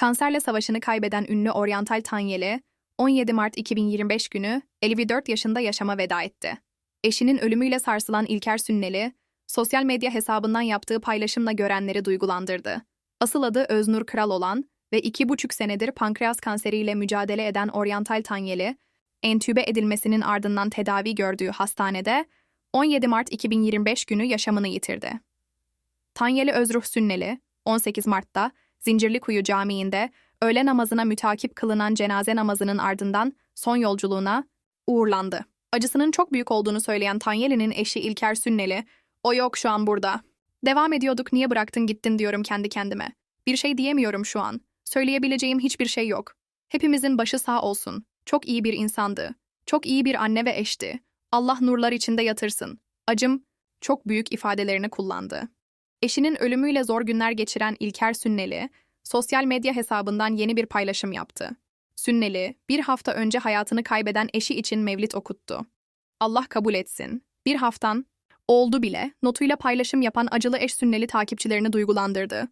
Kanserle savaşını kaybeden ünlü oryantal Tanyeli, 17 Mart 2025 günü 54 yaşında yaşama veda etti. Eşinin ölümüyle sarsılan İlker Sünneli, sosyal medya hesabından yaptığı paylaşımla görenleri duygulandırdı. Asıl adı Öznur Kral olan ve iki buçuk senedir pankreas kanseriyle mücadele eden oryantal Tanyeli, entübe edilmesinin ardından tedavi gördüğü hastanede 17 Mart 2025 günü yaşamını yitirdi. Tanyeli Özruh Sünneli, 18 Mart'ta Zincirlikuyu Camii'nde öğle namazına mütakip kılınan cenaze namazının ardından son yolculuğuna uğurlandı. Acısının çok büyük olduğunu söyleyen Tanyeli'nin eşi İlker Sünneli, o yok şu an burada. Devam ediyorduk niye bıraktın gittin diyorum kendi kendime. Bir şey diyemiyorum şu an. Söyleyebileceğim hiçbir şey yok. Hepimizin başı sağ olsun. Çok iyi bir insandı. Çok iyi bir anne ve eşti. Allah nurlar içinde yatırsın. Acım çok büyük ifadelerini kullandı. Eşinin ölümüyle zor günler geçiren İlker Sünneli, sosyal medya hesabından yeni bir paylaşım yaptı. Sünneli, bir hafta önce hayatını kaybeden eşi için mevlit okuttu. Allah kabul etsin. Bir haftan oldu bile notuyla paylaşım yapan acılı eş Sünneli takipçilerini duygulandırdı.